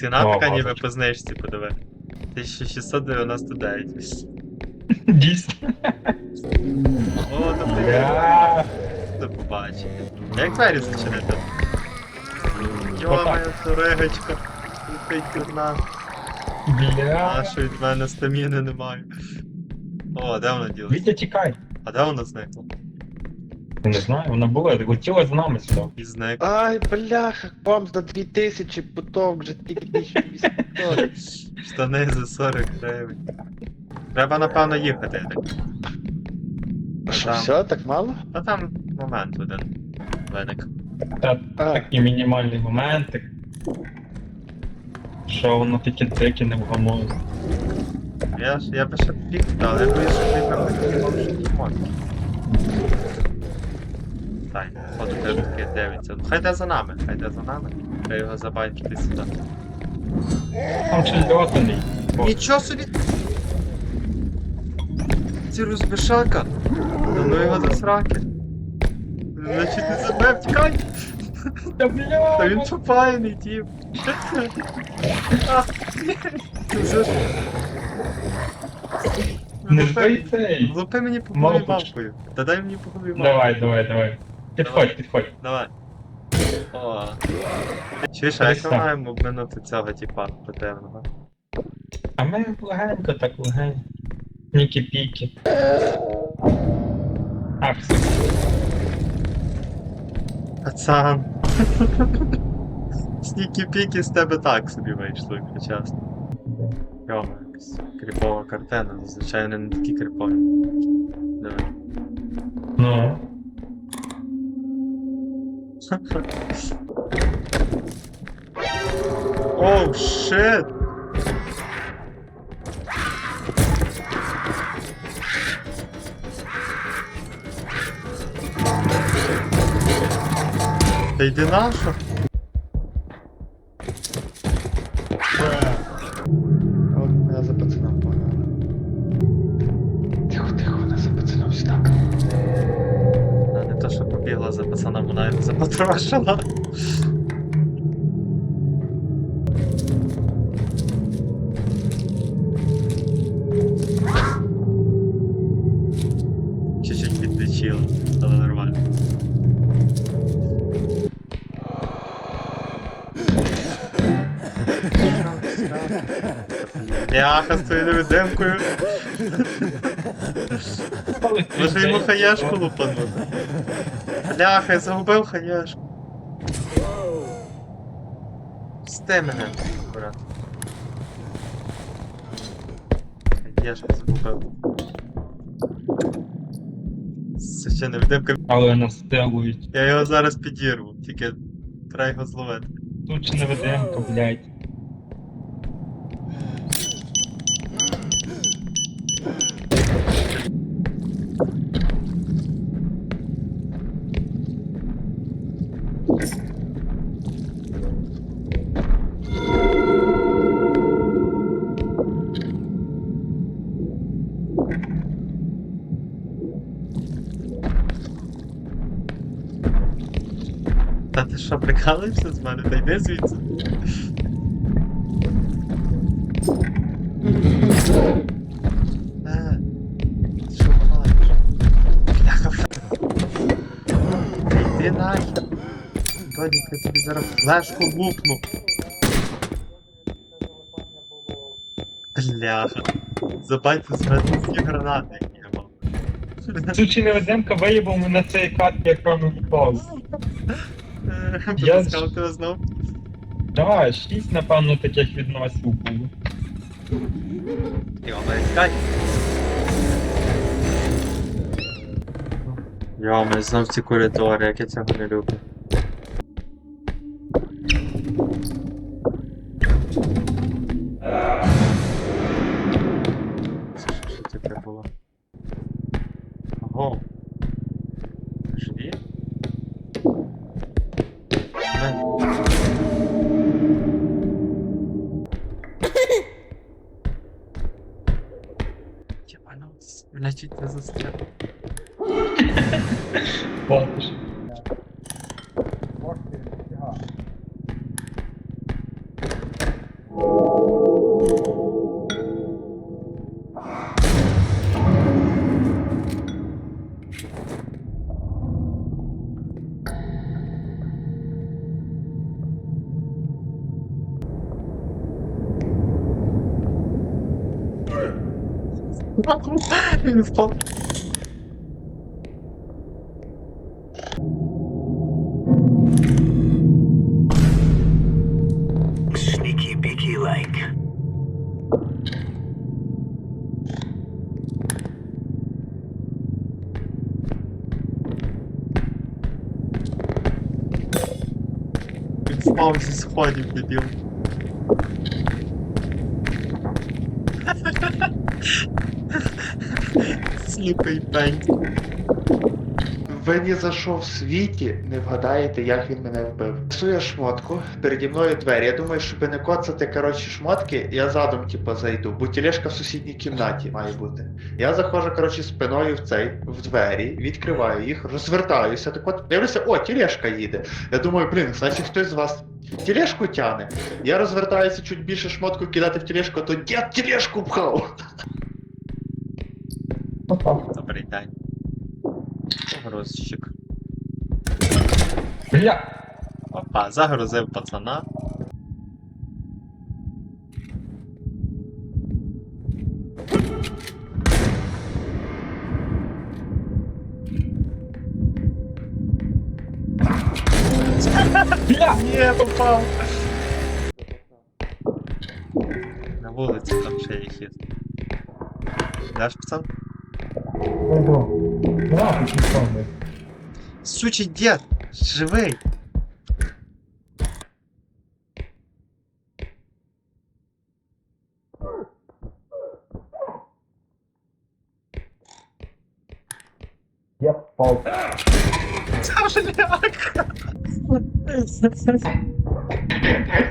Ціна О, така ніби по знижці подиви. 1699. Дійсно. О, ти Бля. до побачення. Як двері зачинити? Йо, Отак. моя турегочка. Летить тут на. А що від мене стаміни немає. О, де вона ділася? Вітя, тікай. А де вона зникла? Я не знаю, вона була, летіла з нами. І. Ай, бляха, бомб за 2000, потом вже тільки 1800. Штани за 40 гривень. Треба, напевно, їхати. я так. А що, Там. все, так мало? А там момент один виник. Та А, такі мінімальні моменти. Що воно таке дике невгамовне. Я ж я би ще пік, але я боюсь, що він нам не мав тімонки. Так, таке дивиться. Ну, Хай йде за нами, хай йде за нами. Треба його забайтити сюди. Там щось льотаний. Нічого собі! Ці розбишака! Да ну його до сраки! Значить не забив, тікай! Та бля! Та він чупайний, тіп! Не Лупи- цей. Лупи мені по голові поч- Та дай мені по голові мавкою. Давай, давай, давай. Підходь, підходь. Давай. О. Чуєш, а як ми маємо обминути цього типа противного? А ми легенько, так легенько. Нікі-піки. Ах, Пацан. Снікі-піки з тебе так собі вийшло, якщо чесно. Йома, якась кріпова картина, звичайно не такі кріпові. Давай. ну. Оу, шит! Та йди. Запотрошила. Чуть-чуть підтечила, але нормально. Бляха з твоєю невидимкою. Може йому хаєшку лупанути? Бляха, я загубив хаєшку. Сте мене, брат. Хаєшку загубив. Це ще невидимка. Але нас стелують. Я його зараз підірву, тільки треба його зловити. Тут чи ведемка, блядь. Та ти що, прикалуєшся з мене? Та йди звідси. Е. Додік, я тобі зараз флешку лупну. Бляха. Забайте з мене всі гранати, які я мав. Чи невидимка виїбав мене цей кат, як робив пауз. Я- Потискав тебе знов. Так, шість, напевно, таких відносів було. Йома, чекай. Йома, знов ці коридори, як я цього не люблю. Він впав. Sneaky beaky like. Він впав зі сходів, дебіл. Сліпий пень. Ви ні за що в світі не вгадаєте, як він мене вбив. Псує шмотку, переді мною двері. Я думаю, щоб не коцати коротше шмотки, я задом типу, зайду, бо тележка в сусідній кімнаті має бути. Я заходжу, коротше, спиною в цей, в двері, відкриваю їх, розвертаюся, так от дивлюся, о, тележка їде. Я думаю, блін, значить хтось з вас тележку тяне. Я розвертаюся чуть більше шмотку кидати в тележку, а то дід тележку пхав. Попав. Добрий день. Погрузчик. Бля! Опа, загрузив пацана. Бля! Ні, попав. На вулиці там ще є хід. Даш, пацан? Ого. Нахуй пішов. Сучий дід! Живий! Я впав. Царляк! Блядь!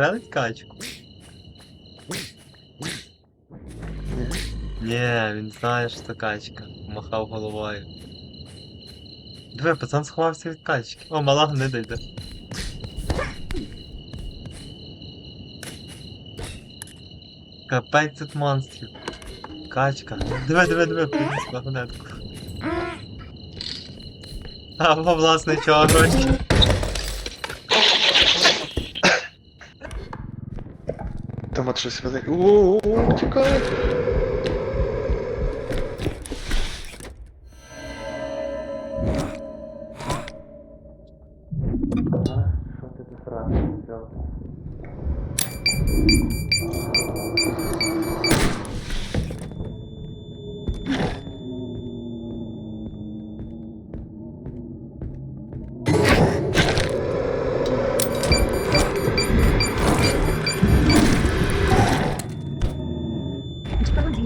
Застрелить качку? Ні, він знає, що це качка. Махав головою. Диви, пацан сховався від качки. О, мала гнида йде. Капець тут монстрів. Качка. Диви, диви, диви, приніс вагонетку. А, власне, чого гроші. От щось. Ууу, тікай.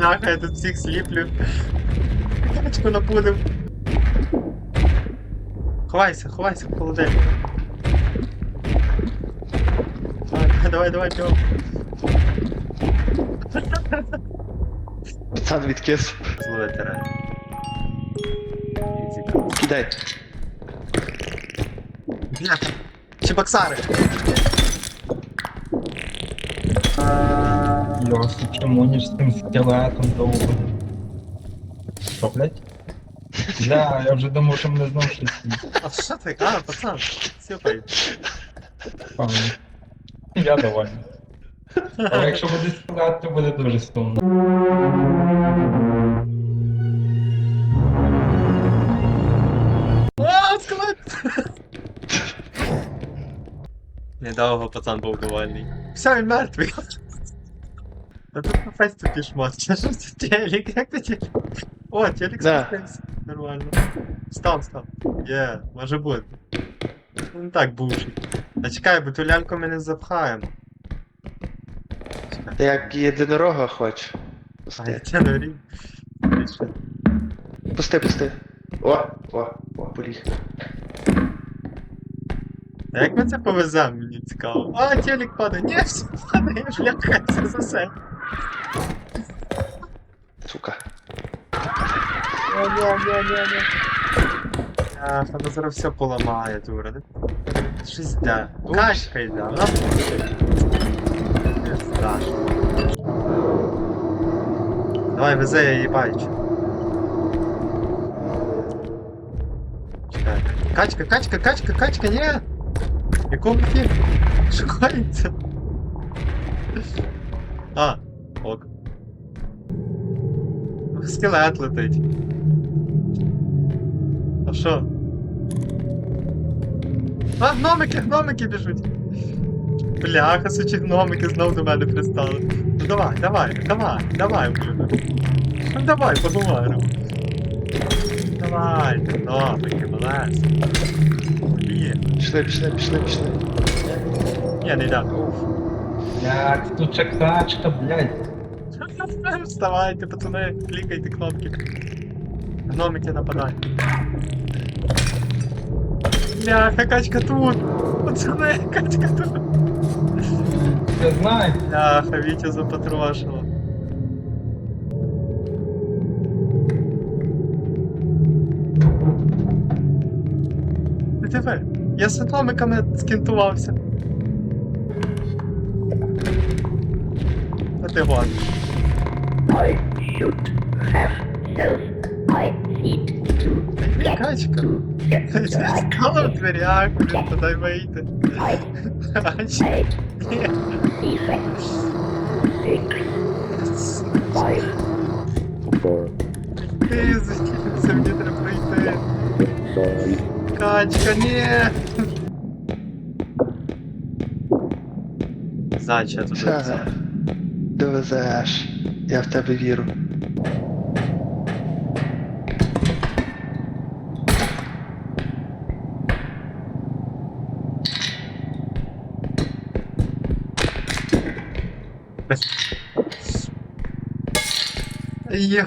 Бляха, я тут всіх сліплю. Качку напудив. Ховайся, ховайся в холодильник. Давай, давай, давай. Пацан відкис. Реально. Ізі. Кидай. Бляха. Чебоксари. Йосип, чому ніж з тим скелетом довго? Що, блядь? Бля, я вже думав, що мене знов щось А що ти? А, пацан, сіпай. певно. Я довольний. Але якщо буде скелет, то буде дуже сумно. А, скелет! Недовго пацан був довольний. Все, він мертвий. А фесті ті шмотки. Що це телек? Як ти телек? О, телек Да. Нормально. Став, став. Є, може бути. Ну так бувший. А чекай, бо ту ляльку ми не запхаємо. Ти як єдинорога хоч. А, Пусти. я тебе не. Пусти, пусти. О, о, о, поліг. А як ми це повеземо, мені цікаво. А, телек падає. Ні, все падає, шляхається за все. сука. Ах, вона зараз все поламає, дура. Ну, Щось йде. Качка йде, вона... Не страшно. Давай, вези, я її бачу. Чекай. Качка, качка, качка, качка, ні! Якого фі? Шукається. А, Скелет летить. А що? А, гномики, гномики біжуть. Бляха, сучі гномики знов до мене пристали. Ну давай, давай, давай, давай, блюдо. Ну давай, поговоримо. Давай, гномики, молодець. Є. Пішли, пішли, пішли, пішли. Ні, не йдемо. Блядь, тут чекачка, блядь. Вставайте, пацани, клікайте кнопки. Гномики нападають. Бляха, качка тут! Пацани, качка тут! Я знаю. Бляха, Вітя запотрошила. Ти диви, я з гномиками скінтувався. А ти гониш. I should have self. I need to get Качка. to get Ти the стала в дверях, блін, то дай вийти. I Качка. made Ні. defense. Six, five, four, Ти закінчився, мені треба пройти. sorry. Качка, ні. Зайча тут. Все, довезеш. Я в тебе вірю. Йо.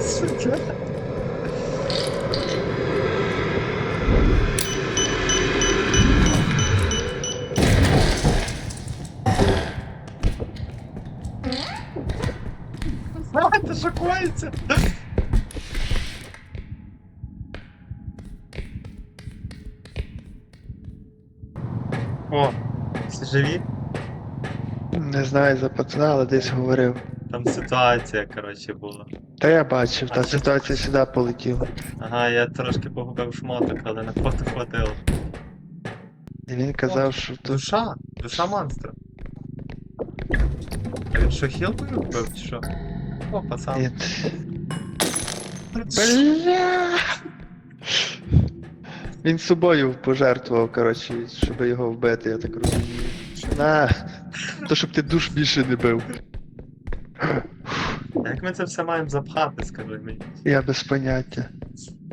Сука. А, это шокується. О, всі живі? Не знаю за пацана, але десь говорив. Там ситуація, коротше, була. Та я бачив, А та ситуація сюди полетіла. Ага, я трошки погубив шмоток, але на фото хватило. І він казав, що тут. Душа, душа монстра. А він що, хілкою вбив, чи що? О, пацан. Ні. Бля! Він собою пожертвував, коротше, щоб його вбити, я так розумію. На, то щоб ти душ більше не бив. Як ми це все маємо запхати, скажи мені? Я без поняття.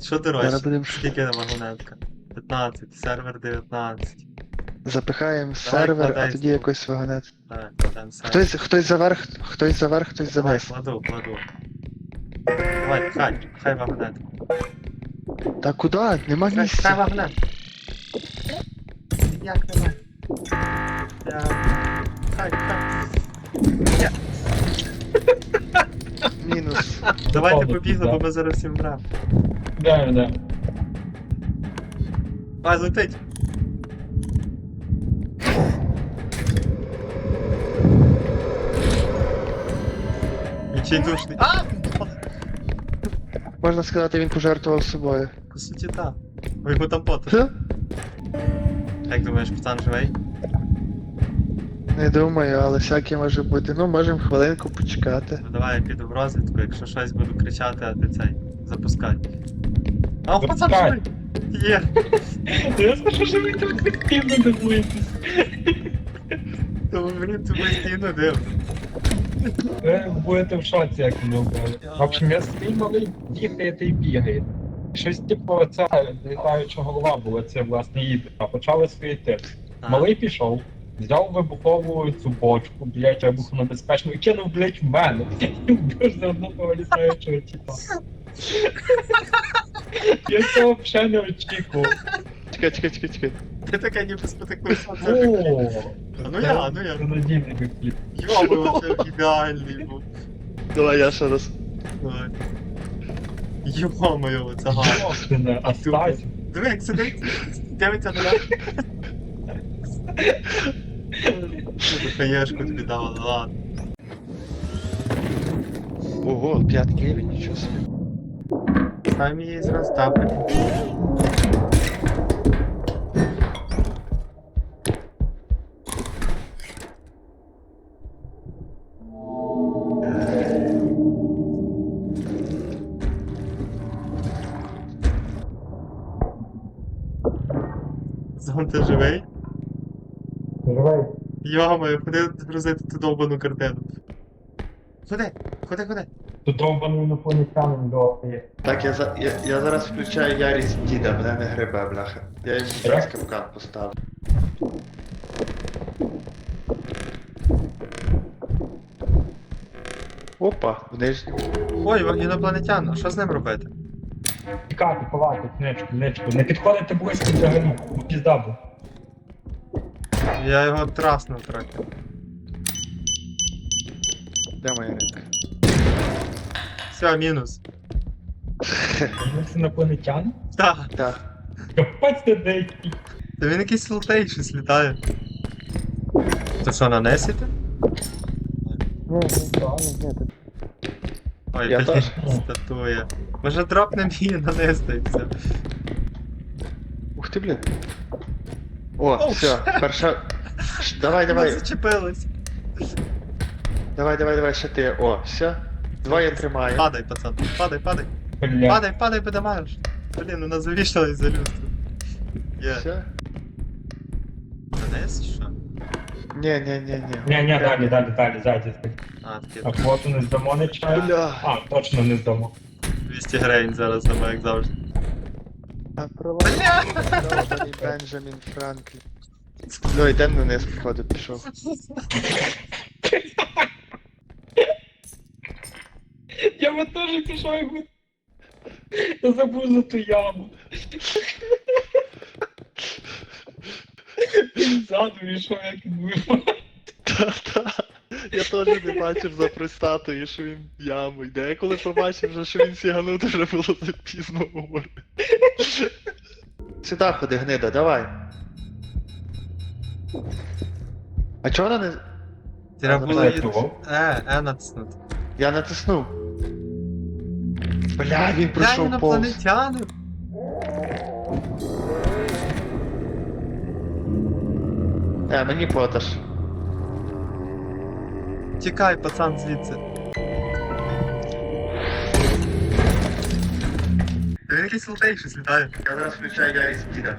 Що Зараз дорожче? будемо Скільки вагонетка? 15, сервер 19. запихаємо Давай, сервер, а тоді якось вагонет. Давай, кладемо сервер. Хтось, хтось заверх, хтось заверх, хтось Давай, заниз. кладу, кладу. Давай, хай, хай вагонетка. Та куди? Нема Хай, хай місця. вагонетка. Як нема? Я... Хай, хай. Я... Мінус. Давайте Походу, побігли, да. бо ми зараз всім вмремо. Да, да. Ай, летить. Відчайдушний. А! Можна сказати, він пожертвував собою. По суті, так. Ви його там поти. Хе? Як думаєш, пацан живий? Не думаю, але всяке може бути. Ну, можемо хвилинку почекати. Ну давай я піду в розвідку, якщо щось буду кричати, а ти цей запускай. А пацан живий! Є! Я скажу, що ви так активно дивуєтесь. Тому блін, ти постійно дивно. Ви будете в шоці, як воно буде. В общем, я свій малий бігає та й бігає. Щось типу ця літаюча голова була, це власне їде, а почали. А, Малий пішов, взяв вибухову цю бочку, блять, вибухонебезпечну і кинув, блять, в мене. За одного літаючого типа. Я цього взагалі не очікував. чекай, чекай, чекай, чекай. Ти таке ніби спотикнувся. О, Ну я, ну я. Це надійний випліт. Йомо, це ідеальний був. Давай я ще раз. Давай. Йо-моє, це гарно. Стась? Диви, як сидить, дивиться на нас. Хаєшку тобі давали, ладно. Ого, п'ятий рівень, нічого собі. Самі її зразу тапать. Зон, ти живий? Йо-моє, ходи грузити ту довбану картину. Ходи, ходи, ходи. Тут довбаний інопланетянин довгий. Так, я, за, я, я зараз включаю ярість діда, мене не грибе, бляха. Я йому зараз капкан поставлю. Опа, в нижньому. Ой, інопланетян, а що з ним робити? Тікати, ховати, книжку, книжку. Не підходити близько взагалі, бо пізда був. Я його траснув трохи. Де моя рибка? Все, мінус. Інопланетян? Так, Так. Капець ти деякий. та він якийсь лутей щось літає. Це що, нанесите? Ой, Я блін, теж. статуя. Може дропнем її нанести і все. Ух ти, блін. О, Оу. все, перша. Ш- Давай, давай, зачепилась. давай, давай, давай, ще ти. О, все. Двоє тримаю. Падай, пацан, падай, падай. Бля. Падай, падай, подимаєш. Блін, вона завішалась за люстру. Є. Все? Нанес чи що? Ні, ні, ні, ні. Ні, ні, далі, далі, далі, ззаді. А, таке. А квоту не здамо не чаю. Бля. А, точно не здамо. 200 гривень зараз дамо, як завжди. Пролазить Бенджамін Франклін. Ну, йдемо на низ, походу, пішов. Я би теж пішов. Я забув за ту яму. Він ззаду йшов, як він випав. Та-та. Я теж не бачив за пристатою, що він в яму йде. Я коли побачив, вже, що він сіганув, то вже було запізно говорити. Сюди ходи, гнида, давай. А чого вона не. Треба було її... Е, е, натиснути. Я натиснув. Бля, він пройшов повз. інопланетяни. Е, мені поташ. Тікай, пацан, звідси. Якийсь лутей щось літає. Я зараз включаю ярість діда.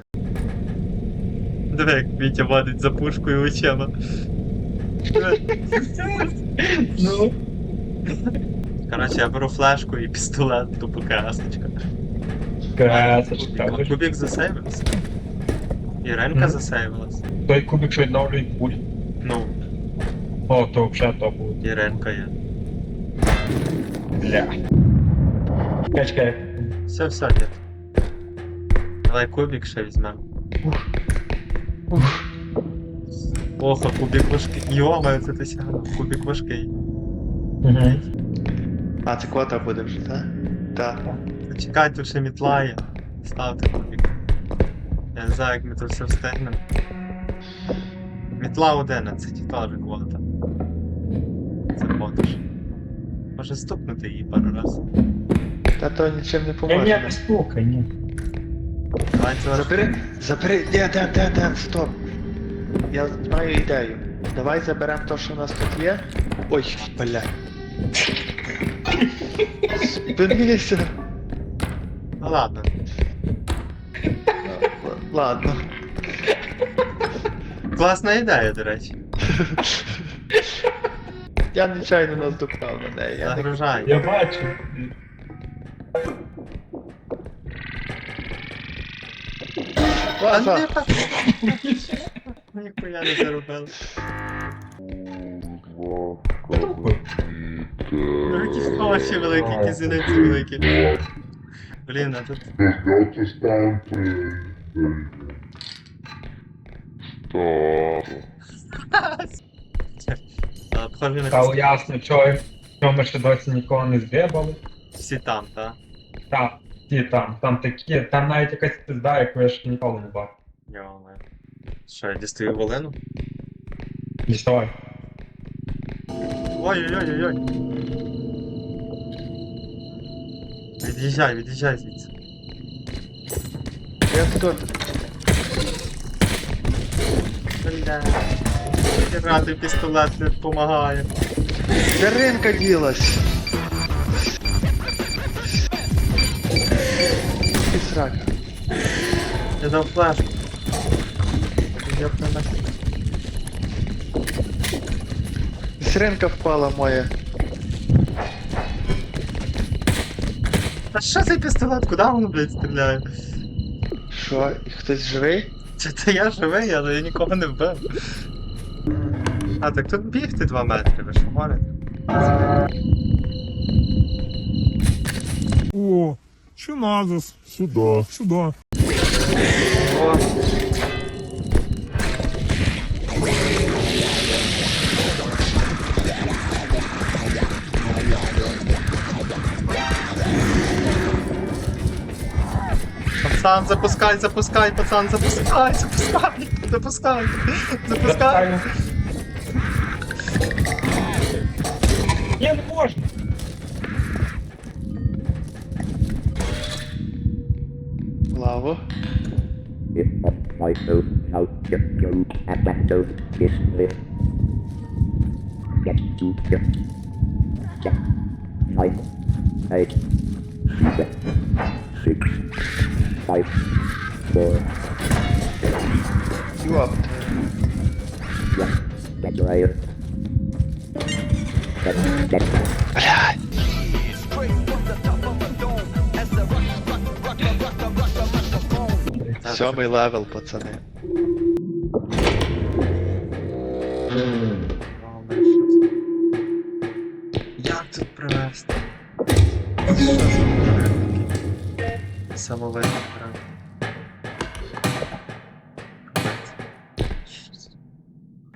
Диви, як Вітя водить за пушкою очима. Ну, Коротше, я беру флешку і пістолет, тупо красочка. А Кубік засейвився. Іренка Мгм. засейвилась. Той кубик, що відновлює пуль. Ну, О, то взагалі то буде. Іренка є. Бля. Чекай, чекай. Все, все, дід. Давай кубик ще візьмем. Ох, а кубик важкий. Йома, це ти сягнув. Кубик важкий. Угу. А, це кота буде вже, так? Так. Чекай, тут ще мітла є. Ставте кубик. Я не знаю, як ми тут все встигнемо. Мітла 11, теж квота. Це подож. Може стукнути її пару раз. Та то нічим не Ні, поможе. ні, не стукай, ні. Давай це ваш... Забери, забери, де, де, де, де, стоп. Я маю ідею. Давай заберемо те, що у нас тут є. Ой, бля. Спинися. Ну ладно. Л- Ладно. Класна ідея, до речі. Я нечайно наздухав на неї. Я не- Загружай. Я бачу. Ваза, так. Ніхуя не заробив. Ну якісь овочі великі, якісь зіниці великі. Блін, а тут Stop. Схожі на Стало ясно, чого, чого ми ще досі нікого не здибали. Всі там, так? Так, ті там, там такі, там навіть якась пизда, яку я ще ніколи не бачив. Йоме. Що, я дістаю волину? Діставай. Ой-ой-ой-ой. Від'їжджай, від'їжджай звідси. Я тут. Бля. Грати пістолет не допомагає. Де ринка ділась? І срака. Я дав флешку. Йопна на. Сиренка впала моя. Та що цей пістолет? Куди воно, блядь, стріляє? Що, і хтось живий? Це я живий, але я нікого не вбив. А, так тут бігти 2 метри, ви що говорите? О, что надо? с- Сюда, сюда. О, Пацан, запускай, запускай, пацан, запускай, запускай, запускай, запускай. Ні, не можна! Лаву. If of myself now just go and myself is lit. Get to get. Get. Nine. Eight. Seven. Six. Five. Four. Йоп. One. Get right. Блядь. Сьомий левел, пацани. Як тут привезти? Самовидний прям. Капець.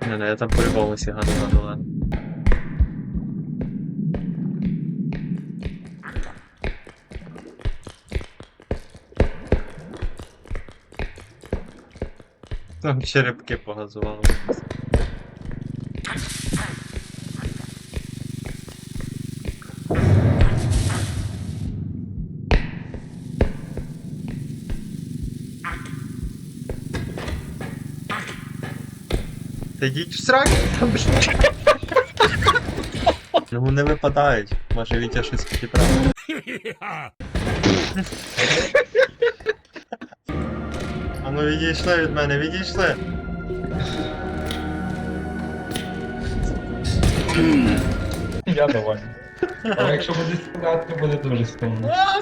Не, не, я там по-любому сігану на доле. Там черепки погазували. Та в сраку. Ну не випадають. Може Вітя щось підібрав. А ну відійшли від мене, відійшли. Я давай. Але якщо буде стріляти, буде дуже. А,